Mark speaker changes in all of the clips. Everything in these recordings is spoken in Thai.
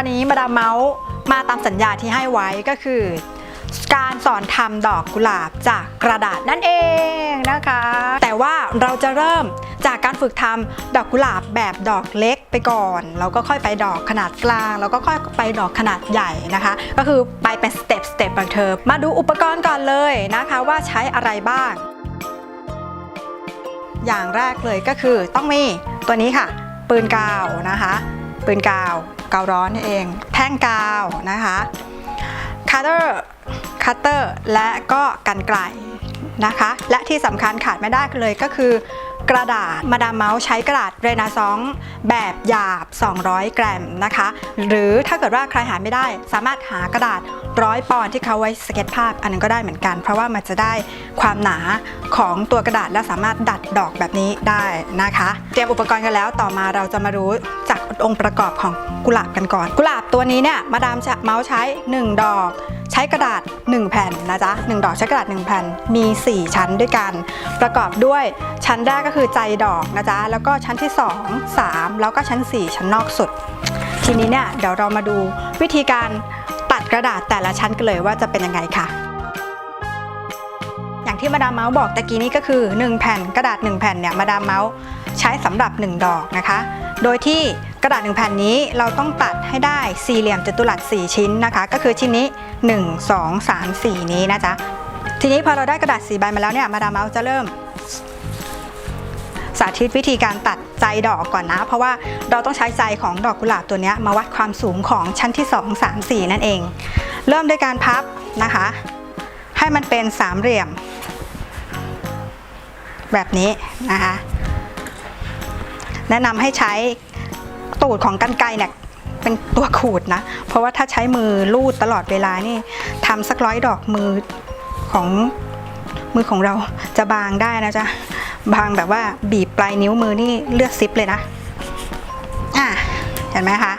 Speaker 1: วันนี้มาดามเมาส์มาตามสัญญาที่ให้ไว้ก็คือ การสอนทำดอกกุหลาบจากกระดาษนั่นเองนะคะ แต่ว่าเราจะเริ่มจากการฝึกทำดอกกุหลาบแบบดอกเล็กไปก่อน แล้วก็ค่อยไปดอกขนาดกลาง แล้วก็ค่อยไปดอกขนาดใหญ่นะคะ ก็คือไปเป็นสเต็ปสเต็ปบางเทอมาดูอุปกรณ์ก่อนเลยนะคะว่าใช้อะไรบ้าง อย่างแรกเลยก็คือต้องมีตัวนี้ค่ะ ปืนกาวนะคะ ปืนกาว กาวร้อนนี่เอง แท่งกาวนะคะคัตเตอร์คัตเตอร์และก็กันไกลนะคะ และที่สำคัญขาดไม่ได้เลยก็คือ กระดาษมาดามเมาส์ใช้กระดาษเรนาซองแบบหยาบ 200กรมนะคะ หรือถ้าเกิดว่าใครหาไม่ได้ สามารถหากระดาษร้อยปอนที่เขาไว้สเก็ตภาพ อันนั้นก็ได้เหมือนกัน เพราะว่ามันจะได้ความหนาของตัวกระดาษและสามารถดัดดอกแบบนี้ได้นะคะ เตรียมอุปกรณ์กันแล้วต่อมาเราจะมารู้จากองค์ประกอบของกุหลาบกันก่อน กุหลาบตัวนี้เนี่ยมาดามจะเมาส์ใช้ 1 ดอก ใช้กระดาษ 1 แผ่นนะจ๊ะ1ดอกใช้กระดาษ 1 แผ่นมี 4 ชั้นด้วยกัน ประกอบด้วยชั้นแรกก็คือใจดอกนะจ๊ะแล้วก็ชั้นที่ 2 3 แล้วก็ชั้น 4 ชั้นนอกสุด ทีนี้เนี่ยเดี๋ยวเรามาดูวิธีการตัดกระดาษแต่ละชั้นกันเลยว่าจะเป็นยังไงค่ะอย่างที่มาดามเมาส์บอกตะกี้นี้ก็คือ 1 แผ่นกระดาษ 1 แผ่นเนี่ยมาดามเมาส์ใช้สำหรับ 1 ดอกนะคะ โดยที่กระดาษ 1 แผ่นนี้เราต้องตัดให้ได้สี่เหลี่ยมจัตุรัส 4 ชิ้นนะคะ ก็คือชิ้นนี้ 1 2 3 4 นี้นะจ๊ะ ทีนี้พอเราได้กระดาษ4ใบมาแล้วเนี่ยมาดามเมาจะเริ่ม สาธิตวิธีการตัดใจดอกก่อนนะ เพราะว่าเราต้องใช้ใจของดอกกุหลาบตัวนี้มาวัดความสูงของชั้นที่ 2 3 4 นั่นเอง เริ่มด้วยการพับนะคะ ให้มันเป็นสามเหลี่ยม แบบนี้นะคะ แนะนำให้ใช้ตูดของกันไกรเนี่ย เป็นตัวขูดนะ เพราะว่าถ้าใช้มือลูดตลอดเวลานี่ทำสักร้อยดอกมือของมือของเราจะบางได้นะจ๊ะ บางแบบว่าบีบปลายนิ้วมือนี่เลือดซิปเลยนะ อะ เห็นไหมคะ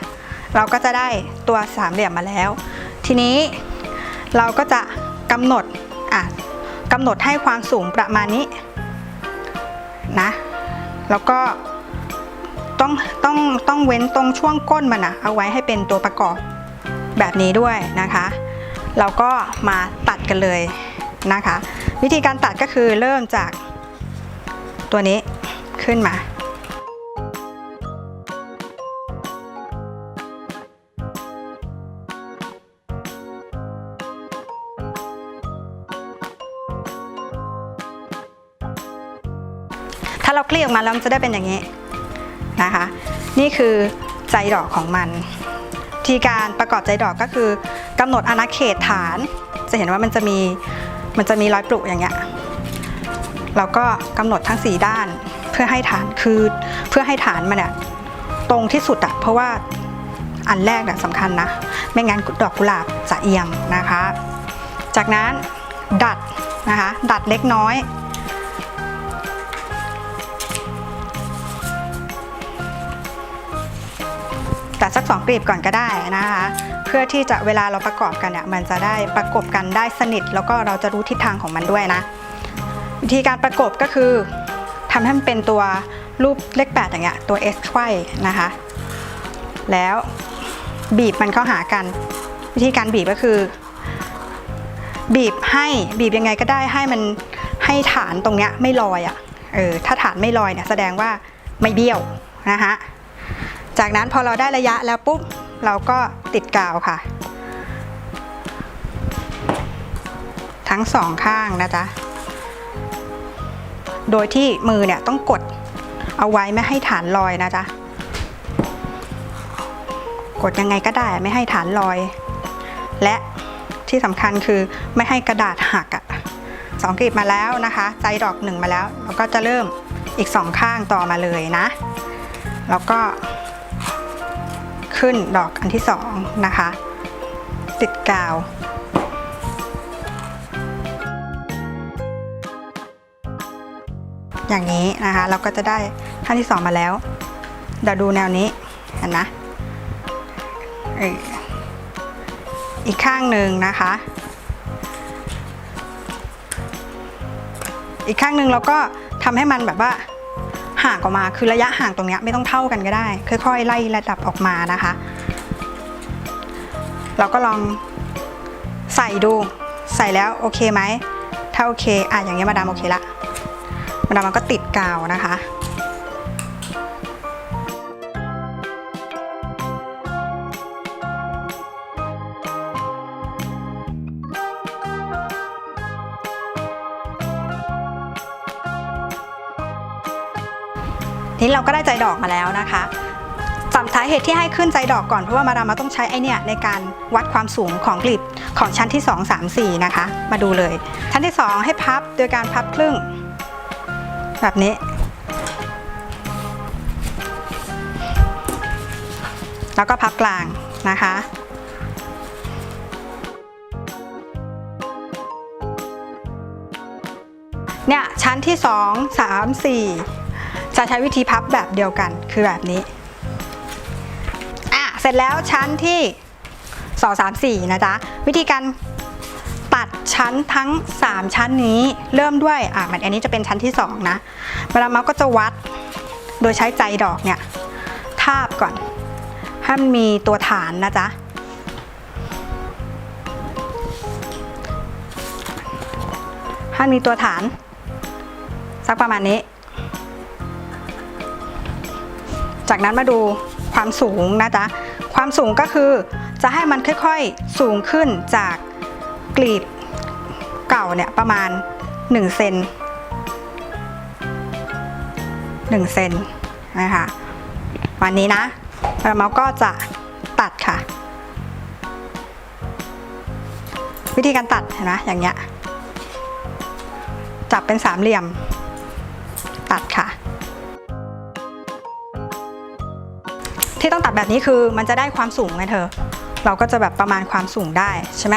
Speaker 1: เราก็จะได้ตัวสามเหลี่ยมมาแล้ว ทีนี้เราก็จะกำหนด อะกำหนดให้ความสูงประมาณนี้นะ แล้วก็ ต้องต้องต้องเว้นตรงช่วงก้นมันนะเอาไว้ให้เป็นตัวประกอบแบบนี้ด้วยนะคะ เราก็มาตัดกันเลยนะคะ วิธีการตัดก็คือเริ่มจากตัวนี้ขึ้นมาถ้าเราคลี่ออกมาแล้วมันจะได้เป็นอย่างนี้ นะคะ นี่คือใจดอกของมัน ทีการประกอบใจดอกก็คือกำหนดอาณาเขตฐาน จะเห็นว่ามันจะมีมันจะมีรอยปลุกอย่างเงี้ยเราก็กำหนดทั้ง 4 ด้านเพื่อให้ฐานคือเพื่อให้ฐานมันเนี่ยตรงที่สุดอะเพราะว่าอันแรกเนี่ยสำคัญนะ ไม่งั้นดอกกุหลาบจะเอียงนะคะ จากนั้นดัดนะคะ ดัดเล็กน้อย สักสองกลีบก่อนก็ได้นะคะ เพื่อที่จะเวลาเราประกอบกันเนี่ยมันจะได้ประกบกันได้สนิท แล้วก็เราจะรู้ทิศทางของมันด้วยนะ วิธีการประกบก็คือทำให้มันเป็นตัวรูปเลข8อย่างเงี้ยตัว S ไขว้นะคะ แล้วบีบมันเข้าหากัน วิธีการบีบก็คือ บีบให้บีบยังไงก็ได้ให้มันให้ฐานตรงเนี้ยไม่ลอยอะ่ะเออถ้าฐานไม่ลอยเนี่ยแสดงว่าไม่เบี้ยวนะคะ จากนั้นพอเราได้ระยะแล้วปุ๊บเราก็ติดกาวค่ะ ทั้งสองข้างนะจ๊ะ โดยที่มือเนี่ยต้องกดเอาไว้ไม่ให้ฐานลอยนะจ๊ะ กดยังไงก็ได้ไม่ให้ฐานลอย และที่สำคัญคือไม่ให้กระดาษหักอะ่ะสองกลีบมาแล้วนะคะใจดอกหนึ่งมาแล้วเราก็จะเริ่มอีกสองข้างต่อมาเลยนะ แล้วก็ ขึ้นดอกอันที่สองนะคะ ติดกาวอย่างนี้นะคะเราก็จะได้ขั้นที่สองมาแล้วเดี๋ยวดูแนวนี้เห็นนะอีกข้างหนึ่งนะคะ อีกข้างหนึ่งเราก็ทำให้มันแบบว่า ห่างออกมาคือระยะห่างตรงนี้ไม่ต้องเท่ากันก็ได้ ค่อยๆไล่ระดับออกมานะคะ เราก็ลองใส่ดูใส่แล้วโอเคไหมถ้าโอเคอะอย่างเงี้ยมาดามโอเคละมาดามมันก็ติดกาวนะคะ นี่เราก็ได้ใจดอกมาแล้วนะคะสำสาเหตุที่ให้ขึ้นใจดอกก่อนเพราะว่ามาดามมาต้องใช้ไอเนี่ยในการวัดความสูงของกลีบของชั้นที่ 2 3 4 นะคะ มาดูเลย ชั้นที่ 2 ให้พับโดยการพับครึ่ง แบบนี้ แล้วก็พับกลางนะคะเนี่ยชั้นที่ 2 3 4 จะใช้วิธีพับแบบเดียวกันคือแบบนี้อะเสร็จแล้วชั้นที่2 3 4นะจ๊ะ วิธีการตัดชั้นทั้ง 3 ชั้นนี้เริ่มด้วยอะมันอันนี้จะเป็นชั้นที่ 2 นะเวลาเมาส์ก็จะวัดโดยใช้ใจดอกเนี่ย ทาบก่อนให้มันมีตัวฐานนะจ๊ะให้มีตัวฐาน สักประมาณนี้ จากนั้นมาดูความสูงนะจ๊ะ ความสูงก็คือจะให้มันค่อยๆ สูงขึ้นจากกลีบเก่าเนี่ยประมาณ1เซน1เซนนะคะวันนี้นะแล้วเมาก็จะตัดค่ะ วิธีการตัดเห็นไหมอย่างเงี้ยจับเป็นสามเหลี่ยม ตัดค่ะ แบบนี้คือมันจะได้ความสูงไงเธอ เราก็จะแบบประมาณความสูงได้ใช่ไหม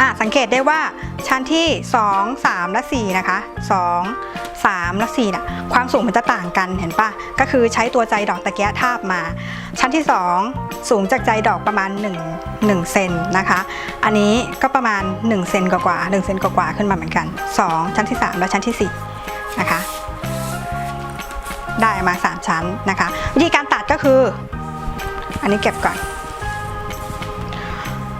Speaker 1: อะสังเกตได้ว่าชั้นที่ 2 3 และ 4 นะคะ 2 3 และ4น่ะความสูงมันจะต่างกันเห็นปะก็คือใช้ตัวใจดอกตะเกียทาบมา ชั้นที่ 2 สูงจากใจดอกประมาณ 1 1เซนนะคะ อันนี้ก็ประมาณ1เซนกว่าๆ1เซนกว่าๆขึ้นมาเหมือนกัน 2 ชั้นที่ 3 และชั้นที่4นะคะ ได้มา 3 ชั้นนะคะ วิธีการตัดก็คือ อันนี้เก็บก่อน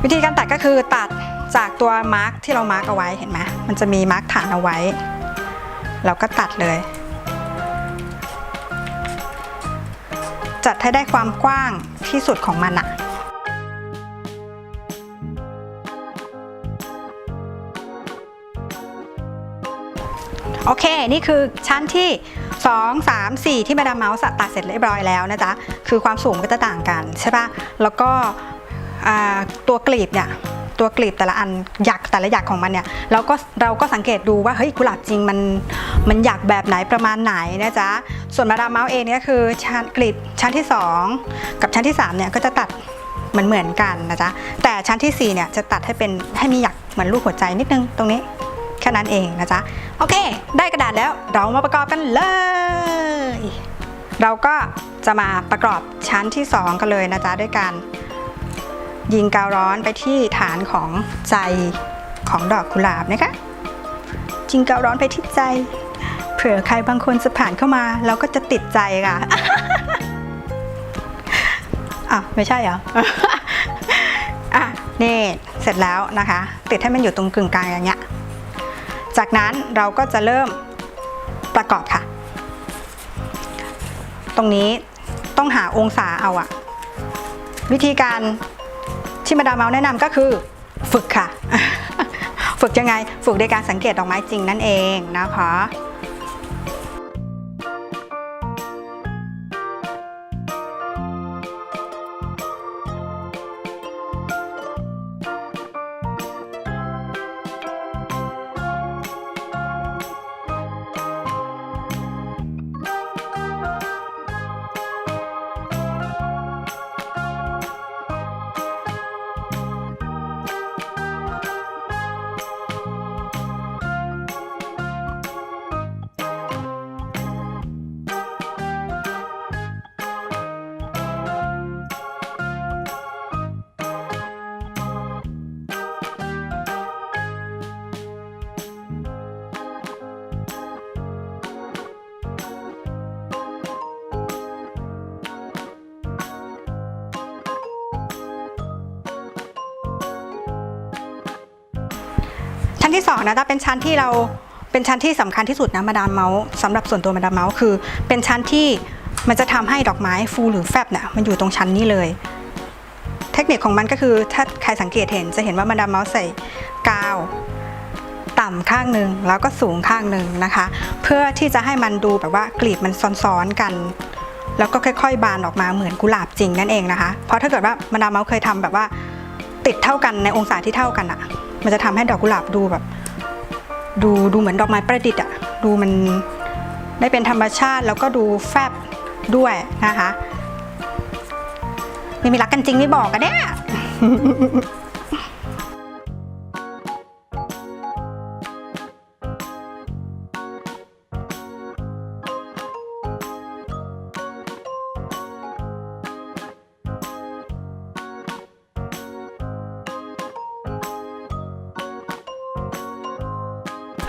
Speaker 1: วิธีการตัดก็คือตัดจากตัวมาร์กที่เรามาร์กเอาไว้เห็นไหมมันจะมีมาร์กฐานเอาไว้ เราก็ตัดเลย จัดให้ได้ความกว้างที่สุดของมันอะ โอเค นี่คือชั้นที่ 2 3 4 ที่มาดามเมาส์ตัดเสร็จเรียบร้อยแล้วนะจ๊ะ คือความสูงก็จะต่างกันใช่ปะแล้วก็ตัวกลีบเนี่ยตัวกลีบแต่ละอันหยักแต่ละหยักของมันเนี่ยเราก็เราก็สังเกตดูว่าเฮ้ยกุหลาบจริงมันมันหยักแบบไหนประมาณไหนนะจ๊ะส่วนมาดามเมาส์เองเนี่ยคือชั้นกลีบชั้นที่ 2 กับชั้นที่3เนี่ยก็จะตัดเหมือนเหมือนกันนะจ๊ะแต่ชั้นที่4เนี่ยจะตัดให้เป็นให้มีหยักเหมือนรูปหัวใจนิดนึงตรงนี้ แค่นั้นเองนะจ๊ะ โอเค ได้กระดาษแล้วเรามาประกอบกันเลย เราก็จะมาประกอบชั้นที่ 2 กันเลยนะจ๊ะ ด้วยการยิงกาวร้อนไปที่ฐานของใจของดอกกุหลาบนะคะยิงกาวร้อนไปที่ใจ เผื่อใครบางคนจะผ่านเข้ามา เราก็จะติดใจค่ะอะไม่ใช่เหรออะนี่เสร็จแล้วนะคะ ติดให้มันอยู่ตรงกึ่งกลางอย่างเงี้ย จากนั้นเราก็จะเริ่มประกอบค่ะ ตรงนี้ต้องหาองศาเอาอะวิธีการที่มาดามเมาแนะนำก็คือฝึกค่ะ ฝึกยังไง ฝึกในการสังเกตดอกไม้จริงนั่นเองนะคะ ที่สองนะถ้าเป็นชั้นที่เราเป็นชั้นที่สำคัญที่สุดนะมาดามเมาส์สำหรับส่วนตัวมาดามเมาส์คือ เป็นชั้นที่มันจะทำให้ดอกไม้ฟูหรือแฟบเนี่ยมันอยู่ตรงชั้นนี้เลย เทคนิคของมันก็คือถ้าใครสังเกตเห็นจะเห็นว่ามาดามเมาส์ใส่กาว ต่ำข้างหนึ่งแล้วก็สูงข้างหนึ่งนะคะ เพื่อที่จะให้มันดูแบบว่ากลีบมันซ้อนๆกันแล้วก็ค่อยๆ บานออกมาเหมือนกุหลาบจริงนั่นเองนะคะ เพราะถ้าเกิดว่ามาดามเมาส์เคยทำแบบว่าติดเท่ากันในองศาที่เท่ากันอะ มันจะทำให้ดอกกุหลาบดูแบบ ดูดูเหมือนดอกไม้ประดิษฐ์อะ่ะดูมันได้เป็นธรรมชาติแล้วก็ดูแฟบด้วยนะคะไม่มีรักกันจริงไม่บอกกันเนี่ย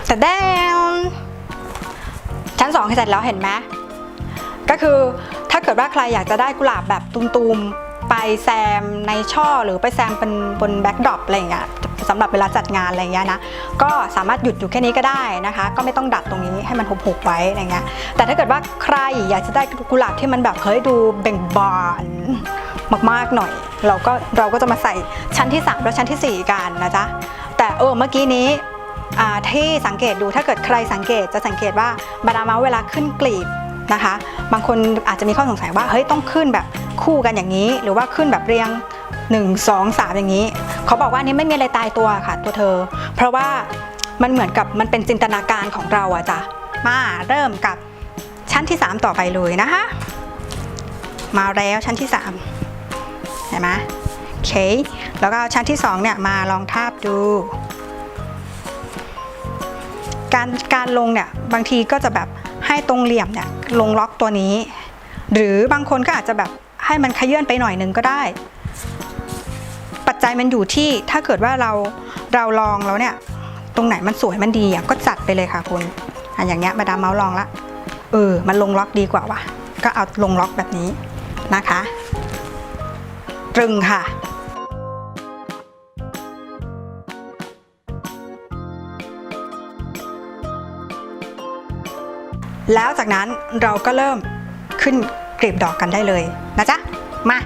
Speaker 1: แต่แดงชั้นสองเสร็จแล้วเห็นไหมก็คือถ้าเกิดว่าใครอยากจะได้กุหลาบแบบตุมๆ ไปแซมในช่อหรือไปแซมเป็นบนแบ็กดรอปอะไรอย่างเงี้ยสำหรับเวลาจัดงานอะไรอย่างเงี้ยนะก็สามารถหยุดอยู่แค่นี้ก็ได้นะคะ ก็ไม่ต้องดัดตรงนี้ให้มันหุบๆไว้อะไรเงี้ยแต่ถ้าเกิดว่าใครอยากจะได้กุหลาบที่มันแบบเฮ้ยดูเบ่งบานมากๆหน่อย เราก็เราก็จะมาใส่ชั้นที่ 3 และชั้นทีสี่4 กันนะจ๊ะแต่เออเมื่อกี้นี้ ที่สังเกตดูถ้าเกิดใครสังเกตจะสังเกตว่าบานาเมาส์เวลาขึ้นกลีบนะคะ บางคนอาจจะมีข้อสงสัยว่าเฮ้ยต้องขึ้นแบบคู่กันอย่างนี้ หรือว่าขึ้นแบบเรียง 1 2 3 อย่างนี้เขาบอกว่านี่ไม่มีอะไรตายตัวค่ะตัวเธอ เพราะว่ามันเหมือนกับมันเป็นจินตนาการของเราอะจ้ะมาเริ่มกับชั้นที่ 3 ต่อไปเลยนะคะมาแล้วชั้นที่ 3 เห็นไหมโอเค แล้วก็ชั้นที่ 2 เนี่ยมาลองทาบดู การการลงเนี่ยบางทีก็จะแบบให้ตรงเหลี่ยมเนี่ยลงล็อกตัวนี้ หรือบางคนก็อาจจะแบบให้มันขยื่นไปหน่อยหนึงก็ได้ ปัจจัยมันอยู่ที่ถ้าเกิดว่าเราเราลองแล้วเนี่ยตรงไหนมันสวยมันดีอะก็จัดไปเลยค่ะคุณอะอย่างเงี้ยมาดามเมาส์ลองละเออมันลงล็อกดีกว่าว่ะก็เอาลงล็อกแบบนี้นะคะ ตรึงค่ะ แล้วจากนั้นเราก็เริ่มขึ้นกลีบดอกกันได้เลยนะจ๊ะ มา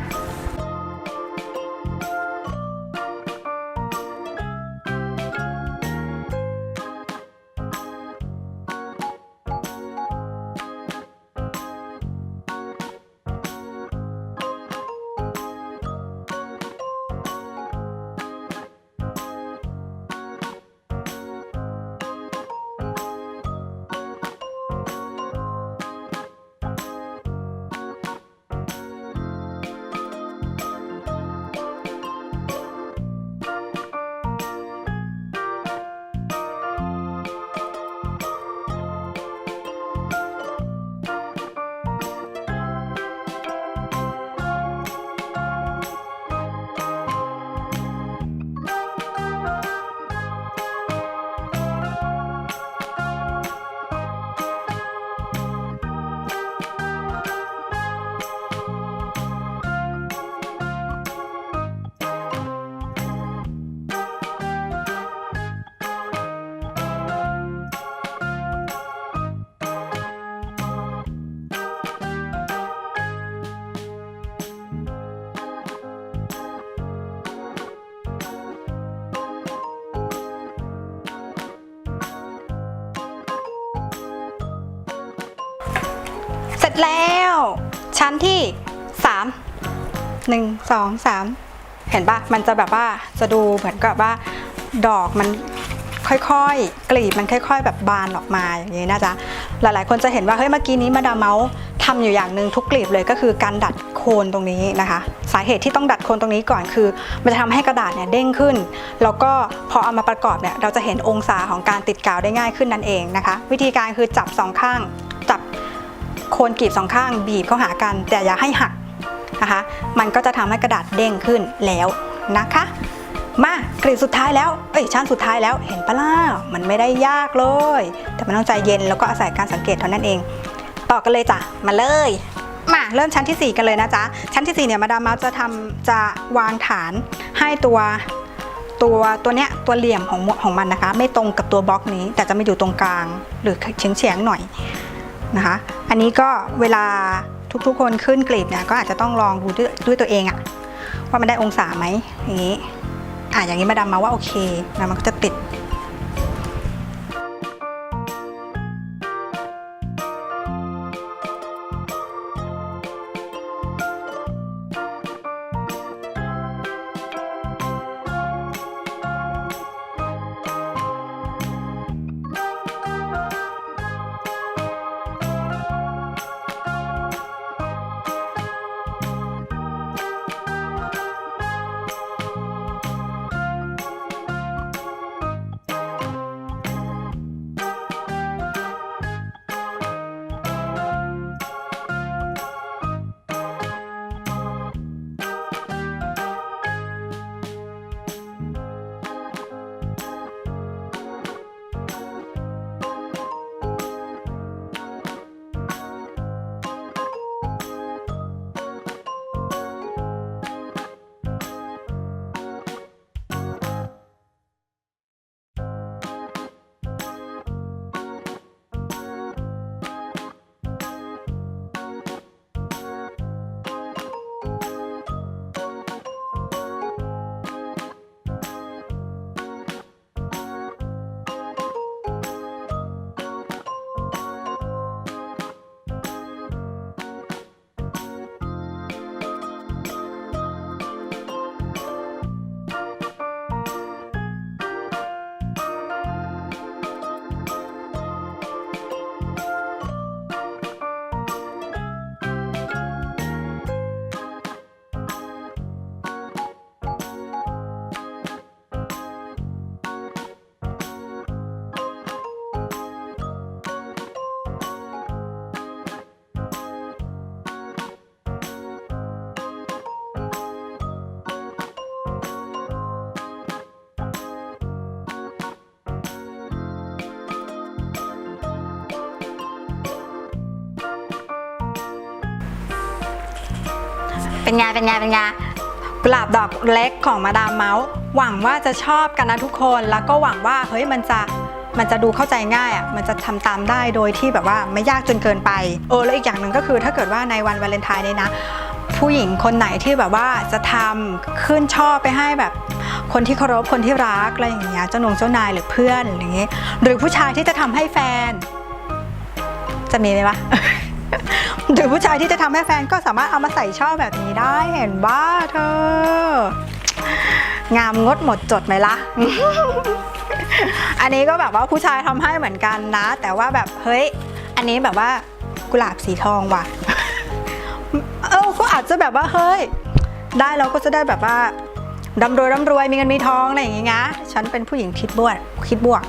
Speaker 1: ร็จแล้ว ชั้นที่3 1 2 3เห็นปะมันจะแบบว่าจะดูเหมือนกับว่าดอกมันค่อยๆ กลีบมันค่อย ๆ แบบบานออกมาอย่างนี้นะจ๊ะหลายๆ คนจะเห็นว่าเฮ้ยเมื่อกี้นี้มาดามเมาส์ทำอยู่อย่างหนึ่งทุกกลีบเลยก็คือการดัดโคนตรงนี้นะคะ สาเหตุที่ต้องดัดโคนตรงนี้ก่อนคือ มันจะทำให้กระดาษเนี่ยเด้งขึ้น แล้วก็พอเอามาประกอบเนี่ยเราจะเห็นองศาของการติดกาวได้ง่ายขึ้นนั่นเองนะคะ วิธีการคือจับสองข้าง โคนกรีบสองข้างบีบเข้าหากัน แต่อย่าให้หักนะคะ มันก็จะทำให้กระดาษเด้งขึ้นแล้วนะคะ มากรีบสุดท้ายแล้วเอ้ยชั้นสุดท้ายแล้วเห็นปะล่ะมันไม่ได้ยากเลย แต่มันต้องใจเย็นแล้วก็อาศัยการสังเกตเท่านั้นเอง ต่อกันเลยจ้ะมาเลยมาเริ่มชั้นทีสี่ 4 กันเลยนะจ๊ะ ชั้นที่ 4 เนี่ยมาดามเมาส์จะทำจะวางฐานให้ตัวตัวตัวเนี้ยตัวเหลี่ยมของของมันนะคะ ไม่ตรงกับตัวบล็อกนี้ แต่จะมาอยู่ตรงกลางหรือเฉียงเฉียงๆหน่อย นะคะ อันนี้ก็เวลาทุกๆคนขึ้นกรีดเนี่ยก็อาจจะต้องลองดูด้วยตัวเองอะว่ามันได้องศาไหมอย่างนี้อะอย่างนี้มาดามมาว่าโอเคนะมันก็จะติด เป็นไงเป็นไงเป็นไงกุหลาบดอกเล็กของมาดามเมาส์หวังว่าจะชอบกันนะทุกคนแล้วก็หวังว่าเฮ้ยมันจะมันจะดูเข้าใจง่ายอะมันจะทำตามได้โดยที่แบบว่าไม่ยากจนเกินไปเออแล้วอีกอย่างหนึ่งก็คือถ้าเกิดว่าในวันวาเลนไทน์เนี่ยนะ ผู้หญิงคนไหนที่แบบว่าจะทำขึ้นชอบไปให้แบบคนที่เคารพคนที่รักอะไรอย่างเงี้ยเจ้าหนงเจ้านายหรือเพื่อนอะไรอย่างเงี้ยหรือผู้ชายที่จะทำให้แฟน จะมีไหมวะ หรือผู้ชายที่จะทำให้แฟนก็สามารถเอามาใส่ช่อแบบนี้ได้เห็นบ้าเธองามงดหมดจดไหมล่ะ อันนี้ก็แบบว่าผู้ชายทำให้เหมือนกันนะ แต่ว่าแบบเฮ้ย อันนี้แบบว่ากุหลาบสีทองว่ะ เออก็อาจจะแบบว่าเฮ้ย ได้เราก็จะได้แบบว่าร่ำรวยร่ำรวยมีเงินมีทองอะไรอย่างงี้นะฉันเป็นผู้หญิงคิดบวกคิดบวก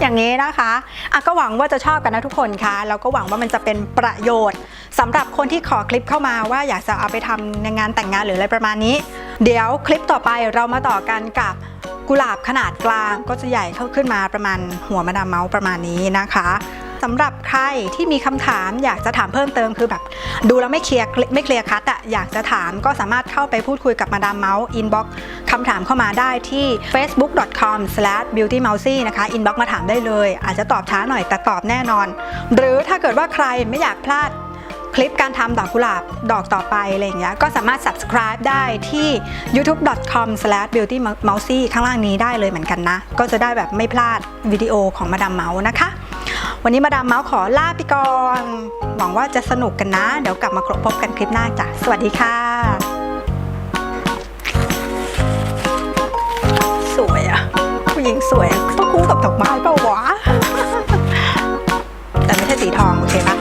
Speaker 1: อย่างนี้นะคะอะก็หวังว่าจะชอบกันนะทุกคนคะแล้วก็หวังว่ามันจะเป็นประโยชน์สำหรับคนที่ขอคลิปเข้ามาว่าอยากจะเอาไปทำในงานแต่งงานหรืออะไรประมาณนี้ เดี๋ยวคลิปต่อไปเรามาต่อกันกับกุหลาบขนาดกลางก็จะใหญ่เข้าขึ้นมาประมาณหัวมาดามเมาส์ประมาณนี้นะคะ สำหรับใครที่มีคำถามอยากจะถามเพิ่มเติมคือแบบ ดูแล้วไม่เคลียร์ไม่เคลียร์คัดอะอยากจะถามก็สามารถเข้าไปพูดคุยกับมาดามเมาส์อินบ็อกคำถามเข้ามาได้ที่ facebook.com/beautymousy นะคะ อินบ็อกมาถามได้เลย อาจจะตอบช้าหน่อยแต่ตอบแน่นอน หรือถ้าเกิดว่าใครไม่อยากพลาดคลิปการทำดอกกุหลาบดอกต่อไปอะไรอย่างเงี้ยก็สามารถ subscribe ได้ที่ youtube.com/beautymousy ข้างล่างนี้ได้เลยเหมือนกันนะ ก็จะได้แบบไม่พลาดวิดีโอของมาดามเมาส์นะคะ วันนี้มาดามเมาส์ขอลาไปก่อน หวังว่าจะสนุกกันนะ เดี๋ยวกลับมาพบกันคลิปหน้าจ้ะ สวัสดีค่ะ สวยอะผู้หญิงสวยต้องคู่กับดอกไม้เปล่าวะ แต่ไม่ใช่สีทอง โอเคปะ